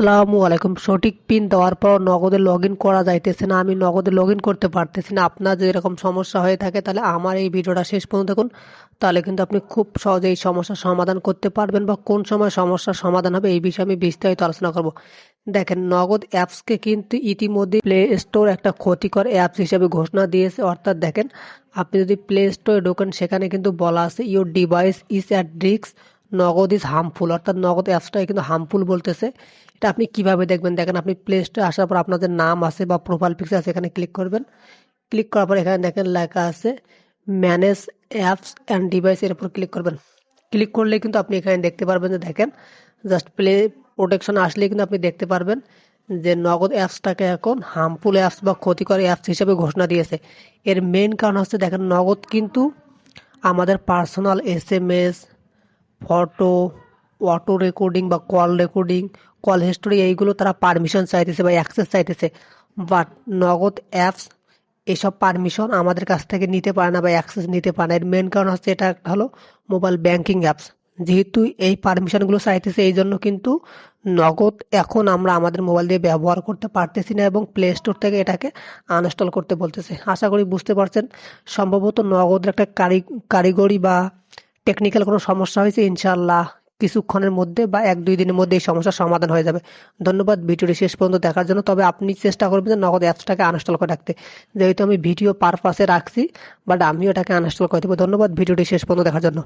আসসালামু আলাইকুম। সঠিক পিন দেওয়ার পর নগদে লগ করা যাইতেছে না। আমি নগদে লগ করতে পারতেছি না। আপনার যদি এরকম সমস্যা হয়ে থাকে, তাহলে আমার এই ভিডিওটা শেষ পর্যন্ত দেখুন। তাহলে কিন্তু আপনি খুব সহজে এই সমস্যার সমাধান করতে পারবেন বা কোন সময় সমস্যার সমাধান হবে, এই বিষয়ে আমি বিস্তারিত আলোচনা করব। দেখেন, নগদ অ্যাপসকে কিন্তু ইতিমধ্যে প্লে স্টোর একটা ক্ষতিকর অ্যাপস হিসেবে ঘোষণা দিয়েছে। অর্থাৎ দেখেন, আপনি যদি প্লে স্টোরে ঢোকেন, সেখানে কিন্তু বলা আছে your device is at risk Nagad is harmful অর্থাৎ নগদ অ্যাপসটাই কিন্তু হার্মফুল বলতেছে। এটা আপনি কীভাবে দেখবেন? দেখেন, আপনি প্লে স্টোরে আসার পর আপনাদের নাম আছে বা প্রোফাইল পিকচার আছে, এখানে ক্লিক করবেন। ক্লিক করার পর এখানে দেখেন লেখা আছে ম্যানেজ অ্যাপস অ্যান্ড ডিভাইস এর উপর ক্লিক করবেন। ক্লিক করলে কিন্তু আপনি এখানে দেখতে পারবেন যে, দেখেন জাস্ট প্লে প্রোটেকশন আসলে কিন্তু আপনি দেখতে পারবেন যে, নগদ অ্যাপসটাকে এখন হার্মফুল অ্যাপস বা ক্ষতিকর অ্যাপস হিসেবে ঘোষণা দিয়েছে। এর মেন কারণ হচ্ছে, দেখেন, নগদ কিন্তু আমাদের personal S M S photo auto recording বা কল রেকর্ডিং কল হিস্টোরি এইগুলো তারা পারমিশন চাইতেছে বা অ্যাক্সেস চাইতেছে। বাট নগদ অ্যাপস এসব পারমিশন আমাদের কাছ থেকে নিতে পারে না বা অ্যাক্সেস নিতে পারে না। এর মেন কারণ হচ্ছে এটা হলো মোবাইল ব্যাংকিং অ্যাপস যেহেতু এই পারমিশনগুলো চাইতেছে, এই জন্য কিন্তু নগদ এখন আমরা আমাদের মোবাইল দিয়ে ব্যবহার করতে পারতেছি না এবং প্লে স্টোর থেকে এটাকে আনইনস্টল করতে বলতেছে। আশা করি বুঝতে পারছেন। সম্ভবত নগদের একটা কারি, কারিগরি বা টেকনিক্যাল কোনো সমস্যা হয়েছে ইনশাল্লাহ কিছুক্ষণের মধ্যে বা এক দুই দিনের মধ্যে এই সমস্যার সমাধান হয়ে যাবে। ধন্যবাদ, ভিডিওটি শেষ পর্যন্ত দেখার জন্য। তবে আপনি চেষ্টা করবেন যে নগদ অ্যাপসটাকে আনস্টল করে রাখতে। যেহেতু আমি ভিডিও পারপাসে রাখছি বাট আমিও এটাকে আনস্টল করে দেবো। ধন্যবাদ, ভিডিওটি শেষ পর্যন্ত দেখার জন্য।